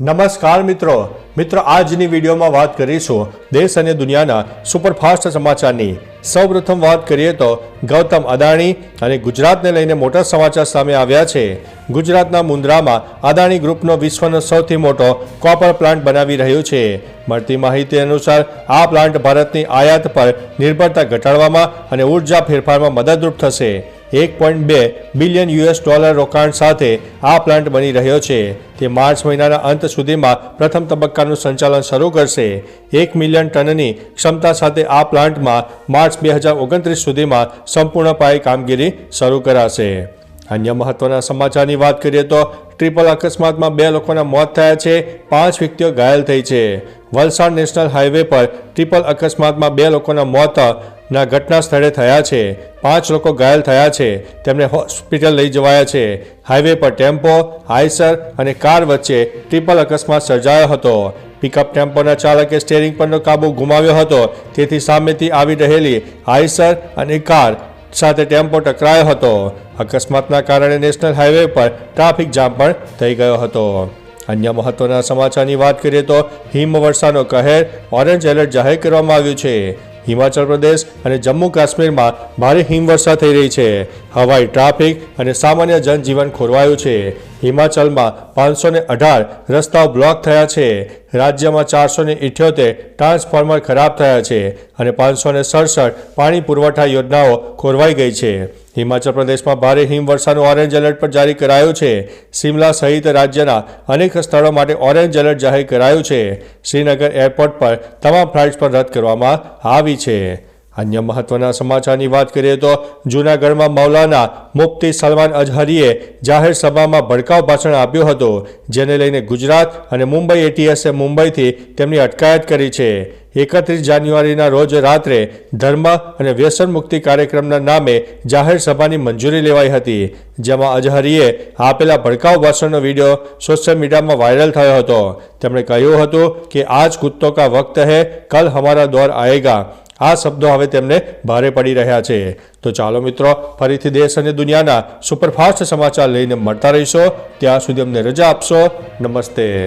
નમસ્કાર મિત્રો. મિત્રો, આજની વિડીયોમાં વાત કરીશું દેશ અને દુનિયાના સુપરફાસ્ટ સમાચારની. સૌપ્રથમ વાત કરીએ તો ગૌતમ અદાણી અને ગુજરાતને લઈને મોટા સમાચાર સામે આવ્યા છે. ગુજરાતના મુન્દ્રામાં અદાણી ગ્રુપનો વિશ્વનો સૌથી મોટો કોપર પ્લાન્ટ બનાવી રહ્યું છે. મળતી માહિતી અનુસાર, આ પ્લાન્ટ ભારતની આયાત પર નિર્ભરતા ઘટાડવામાં અને ઊર્જા ફેરફારમાં મદદરૂપ થશે. એક પોઈન્ટ બે બિલિયન યુએસ ડોલર રોકાણ સાથે આ પ્લાન્ટ બની રહ્યો છે. તે માર્ચ મહિનાના અંત સુધીમાં પ્રથમ તબક્કાનું સંચાલન શરૂ કરશે. એક મિલિયન ટનની ક્ષમતા સાથે આ પ્લાન્ટમાં માર્ચ બે હજાર ઓગણત્રીસ સુધીમાં સંપૂર્ણ પાયે કામગીરી શરૂ કરાશે. અન્ય મહત્વના સમાચારની વાત કરીએ તો ટ્રિપલ અકસ્માતમાં બે લોકોના મોત થયા છે, પાંચ વ્યક્તિઓ ઘાયલ થઈ છે. વલસાડ નેશનલ હાઈવે પર ટ્રિપલ અકસ્માતમાં બે લોકોના મોત ના ઘટના સ્થળે થયા છે. પાંચ લોકો ઘાયલ થયા છે. તેમને હોસ્પિટલ લઈ જવાયા છે. હાઈવે પર ટેમ્પો, હાઈસર અને કાર વચ્ચે ટ્રિપલ અકસ્માત સર્જાયો હતો. પિકઅપ ટેમ્પોના ચાલકે સ્ટેરિંગ પરનો કાબુ ગુમાવ્યો હતો. તેથી સામેથી આવી રહેલી હાઈસર અને કાર સાથે ટેમ્પો ટકરાયો હતો. અકસ્માતના કારણે નેશનલ હાઈવે પર ટ્રાફિક જામ પણ થઈ ગયો હતો. અન્ય મહત્વના સમાચારની વાત કરીએ તો હિમવર્ષાનો કહેર ઓરેન્જ એલર્ટ જાહેર કરવામાં આવ્યું છે. હિમાચલ પ્રદેશ અને જમ્મુ કાશ્મીરમાં ભારે હિમવર્ષા થઈ રહી છે. હવાઈ ટ્રાફિક અને સામાન્ય જનજીવન ખોરવાયું છે. હિમાચલમાં પાંચસો ને અઢાર રસ્તાઓ બ્લોક થયા છે. રાજ્યમાં ચારસો ને ઇઠ્યોતેર ટ્રાન્સફોર્મર ખરાબ થયા છે અને પાંચસો ને સડસઠ પાણી પુરવઠા યોજનાઓ ખોરવાઈ ગઈ છે. હિમાચલ પ્રદેશમાં ભારે હિમવર્ષાનું ઓરેન્જ એલર્ટ પણ જારી કરાયું છે. સિમલા સહિત રાજ્યના અનેક સ્થળો માટે ઓરેન્જ એલર્ટ જાહેર કરાયું છે. શ્રીનગર એરપોર્ટ પર તમામ ફ્લાઇટ્સ પણ રદ કરવામાં આવી છે. અન્ય મહત્વના સમાચારની વાત કરીએ તો જૂનાગઢમાં મૌલાના મુફ્તી સલમાન અજહરીએ જાહેર સભામાં ભડકાવ ભાષણ આપ્યું હતું, જેને લઈને ગુજરાત અને મુંબઈ એટીએસે મુંબઈથી તેમની અટકાયત કરી છે. એકત્રીસ જાન્યુઆરીના રોજ રાત્રે ધર્મ અને વ્યસન મુક્તિ કાર્યક્રમના નામે જાહેર સભાની મંજૂરી લેવાઈ હતી, જેમાં અજહરીએ આપેલા ભડકાઉ ભાષણનો વીડિયો સોશિયલ મીડિયામાં વાયરલ થયો હતો. તેમણે કહ્યું હતું કે, આજ કુત્તો કા વક્ત હૈ, કલ હમારા દોર આએગા આ શબ્દો હવે તેમને ભારે પડી રહ્યા છે. તો ચાલો મિત્રો, ફરીથી દેશ અને દુનિયાના સુપરફાસ્ટ સમાચાર લઈને મળતા રહીશો. ત્યાં સુધી અમને રજા આપશો. નમસ્તે.